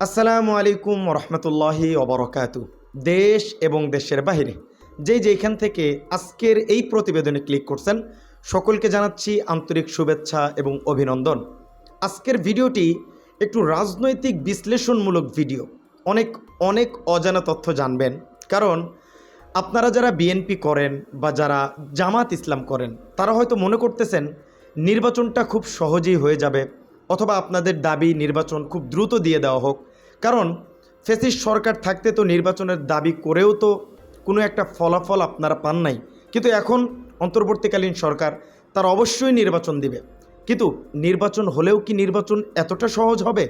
আসসালামু আলাইকুম রহমতুল্লাহি অবরকাতু দেশ এবং দেশের বাহিরে যে যেখান থেকে আজকের এই প্রতিবেদনে ক্লিক করছেন, সকলকে জানাচ্ছি আন্তরিক শুভেচ্ছা এবং অভিনন্দন। আজকের ভিডিওটি একটু রাজনৈতিক বিশ্লেষণমূলক ভিডিও। অনেক অনেক অজানা তথ্য জানবেন। কারণ আপনারা যারা বিএনপি করেন বা যারা জামাত ইসলাম করেন, তারা হয়তো মনে করতেছেন, নির্বাচনটা খুব সহজেই হয়ে যাবে। অথবা আপনাদের দাবি নির্বাচন খুব দ্রুত দিয়ে দেওয়া হোক। কারণ ফেসিস সরকার থাকতে তো নির্বাচনের দাবি করেও তো কোনো একটা ফলাফল আপনারা পান নাই। কিন্তু এখন অন্তর্বর্তীকালীন সরকার তার অবশ্যই নির্বাচন দিবে। কিন্তু নির্বাচন হলেও কি নির্বাচন এতটা সহজ হবে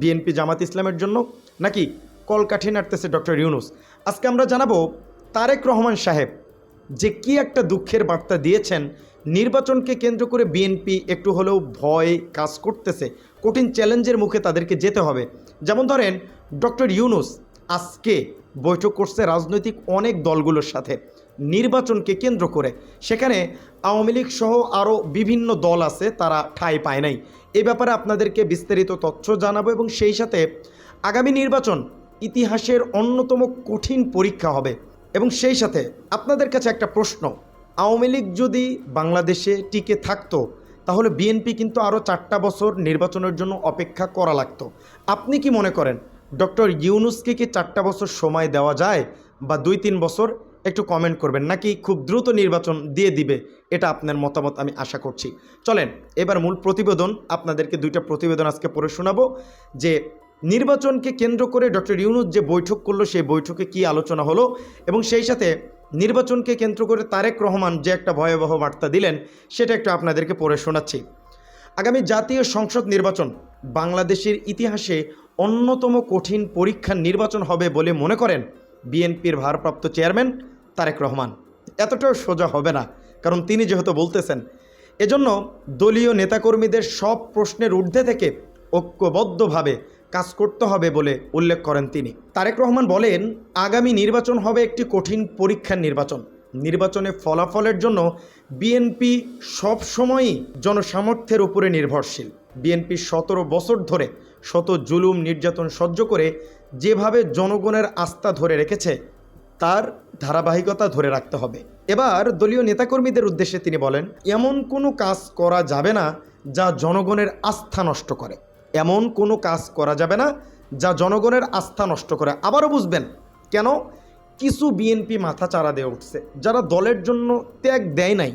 বিএনপি জামাত ইসলামের জন্য, নাকি কলকাঠি নাড়তেছে ডক্টর ইউনুস? আজকে আমরা জানাব তারেক রহমান সাহেব যে কি একটা দুঃখের বার্তা দিয়েছেন, নির্বাচনকে কেন্দ্র করে বিএনপি একটু হলেও ভয় কাজ করতেছে। কঠিন চ্যালেঞ্জের মুখে তাদেরকে যেতে হবে। যেমন ধরেন, ডক্টর ইউনুস আজকে বৈঠক করছে রাজনৈতিক অনেক দলগুলোর সাথে, নির্বাচনকে কেন্দ্র করে। সেখানে আওয়ামী লীগ সহ আরও বিভিন্ন দল আছে, তারা ঠাঁই পায় নাই। এ ব্যাপারে আপনাদেরকে বিস্তারিত তথ্য জানাব এবং সেই সাথে আগামী নির্বাচন ইতিহাসের অন্যতম কঠিন পরীক্ষা হবে। এবং সেই সাথে আপনাদের কাছে একটা প্রশ্ন। আওয়ামী লীগ যদি বাংলাদেশে টিকে থাকতো, তাহলে বিএনপি কিন্তু আরও চারটা বছর নির্বাচনের জন্য অপেক্ষা করা লাগতো। আপনি কি মনে করেন, ডক্টর ইউনুসকে কি চারটা বছর সময় দেওয়া যায় বা দুই তিন বছর? একটু কমেন্ট করবেন, নাকি খুব দ্রুত নির্বাচন দিয়ে দিবে? এটা আপনার মতামত, আমি আশা করছি। চলেন, এবার মূল প্রতিবেদন, আপনাদেরকে দুইটা প্রতিবেদন আজকে পড়ে শোনাবো, যে নির্বাচনকে কেন্দ্র করে ডক্টর ইউনুস যে বৈঠক করল, সেই বৈঠকে কি আলোচনা হলো? এবং সেই সাথে নির্বাচনকে কেন্দ্র করে তারেক রহমান যে একটা ভয়াবহ বার্তা দিলেন, সেটা একটু আপনাদেরকে পড়ে শোনাচ্ছি। আগামী জাতীয় সংসদ নির্বাচন বাংলাদেশের ইতিহাসে অন্যতম কঠিন পরীক্ষার নির্বাচন হবে বলে মনে করেন বিএনপির ভারপ্রাপ্ত চেয়ারম্যান তারেক রহমান। এতটাও সোজা হবে না, কারণ তিনি যেহেতু বলতেছেন, এজন্য দলীয় নেতাকর্মীদের সব প্রশ্নের ঊর্ধ্বে থেকে ঐক্যবদ্ধভাবে কাজ করতে হবে বলে উল্লেখ করেন তিনি। তারেক রহমান বলেন, আগামী নির্বাচন হবে একটি কঠিন পরীক্ষার নির্বাচন। নির্বাচনে ফলাফলের জন্য বিএনপি সবসময়ই জনসামর্থ্যের উপরে নির্ভরশীল। বিএনপি সতেরো বছর ধরে শত জুলুম নির্যাতন সহ্য করে যেভাবে জনগণের আস্থা ধরে রেখেছে, তার ধারাবাহিকতা ধরে রাখতে হবে। এবার দলীয় নেতাকর্মীদের উদ্দেশ্যে তিনি বলেন, এমন কোনো কাজ করা যাবে না যা জনগণের আস্থা নষ্ট করে। এমন কোনো কাজ করা যাবে না যা জনগণের আস্থা নষ্ট করে। আবারও বুঝবেন, কেন? কিছু বিএনপি মাথা চারা দিয়ে উঠছে। যারা দলের জন্য ত্যাগ দেয় নাই,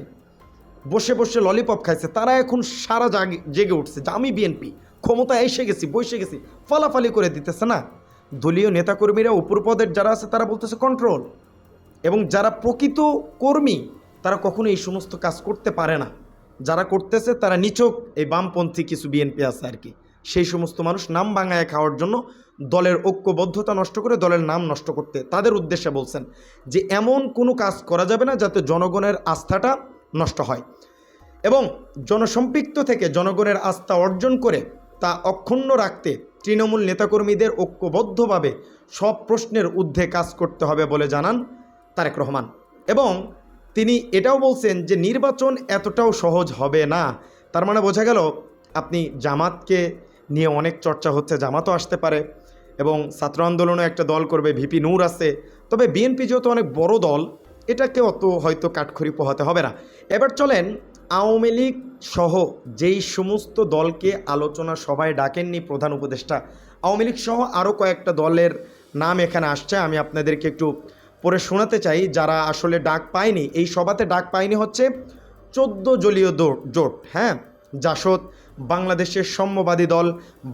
বসে বসে ললিপপ খাইছে, তারা এখন সারা জাগে, জেগে উঠছে যে আমি বিএনপি। ক্ষমতা এসে গেছি, বসে গেছি, ফালাফালি করে দিতেছে না। দলীয় নেতাকর্মীরা উপর পদের যারা আছে, তারা বলতেছে কন্ট্রোল এবং যারা প্রকৃত কর্মী, তারা কখনো এই সমস্ত কাজ করতে পারে না। যারা করতেছে, তারা নিচক এই বামপন্থী কিছু বিএনপি আছে আর কি। সেই সমস্ত মানুষ নাম বাঙায় খাওয়ার জন্য দলের ঐক্যবদ্ধতা নষ্ট করে দলের নাম নষ্ট করতে তাদের উদ্দেশ্যে বলছেন যে এমন কোনো কাজ করা যাবে না যাতে জনগণের আস্থাটা নষ্ট হয়। এবং জনসম্পৃক্ত থেকে জনগণের আস্থা অর্জন করে তা অক্ষুণ্ণ রাখতে তৃণমূল নেতাকর্মীদের ঐক্যবদ্ধভাবে সব প্রশ্নের ঊর্ধ্বে কাজ করতে হবে বলে জানান তারেক রহমান। এবং তিনি এটাও বলছেন যে নির্বাচন এতটাও সহজ হবে না। তার মানে বোঝা গেল আপনি জামাতকে নিয়ে অনেক চর্চা হচ্ছে, জামাতও আসতে পারে এবং ছাত্র আন্দোলনও একটা দল করবে, ভিপি নূর আছে। তবে বিএনপি যেহেতু অনেক বড় দল, এটাকে অত হয়তো কাঠখড়ি পোহাতে হবে না। এবার চলেন আওয়ামী লীগ সহ যেই সমস্ত দলকে আলোচনা সভায় ডাকেননি প্রধান উপদেষ্টা, আওয়ামী লীগ সহ আরও কয়েকটা দলের নাম এখানে আসছে, আমি আপনাদেরকে একটু পরে শোনাতে চাই, যারা আসলে ডাক পায়নি। এই সভাতে ডাক পায়নি হচ্ছে চোদ্দ জলীয় জোট হ্যাঁ? জাসদ বাংলাদেশের সাম্যবাদী দল,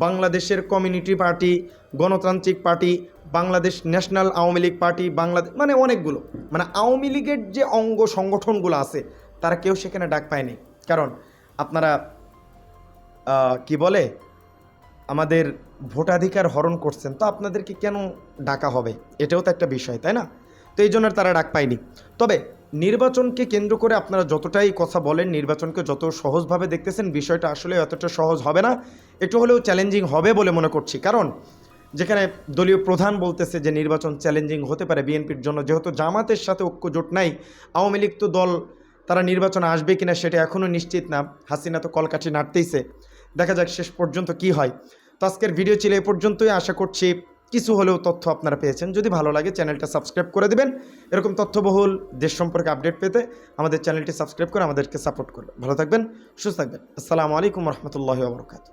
বাংলাদেশের কমিউনিটি পার্টি, গণতান্ত্রিক party, Bangladesh national Awami League party Bangladesh মানে অনেকগুলো। মানে আওয়ামী লীগের যে অঙ্গ সংগঠনগুলো আছে, তারা কেউ সেখানে ডাক পায়নি। কারণ আপনারা কি বলে, আমাদের ভোটাধিকার হরণ করছেন, তো আপনাদেরকে কেন ডাকা হবে? এটাও তো একটা বিষয়, তাই না? তো এই জন্য তারা ডাক পায়নি। তবে নির্বাচনকে কেন্দ্র করে আপনারা যতটাই কথা বলেন, নির্বাচনকে যত সহজভাবে দেখতেছেন, বিষয়টা আসলে অতটা সহজ হবে না। একটু হলেও চ্যালেঞ্জিং হবে বলে মনে করছি। কারণ, যেখানে দলীয় প্রধান বলতেছে যে নির্বাচন চ্যালেঞ্জিং হতে পারে বিএনপির জন্য, যেহেতু জামাতের সাথে ঐক্য জোট নাই, আওয়ামী লীগ তো দল, তারা নির্বাচনে আসবে কিনা সেটা এখনও নিশ্চিত না। হাসিনা তো কলকাঠি নাড়তেইছে। দেখা যাক শেষ পর্যন্ত কি হয়। তো আজকের ভিডিও ছিল এ পর্যন্তই। আশা করছি কিছু হলেও তথ্য আপনারা পেয়েছেন। যদি ভালো লাগে, চ্যানেলটা সাবস্ক্রাইব করে দেবেন। এরকম তথ্যবহুল দেশ সম্পর্কে আপডেট পেতে আমাদের চ্যানেলটি সাবস্ক্রাইব করে আমাদেরকে সাপোর্ট করবে ভালো থাকবেন, সুস্থ থাকবেন। আসসালামু আলাইকুম রহমতুল্লাহ বরকাত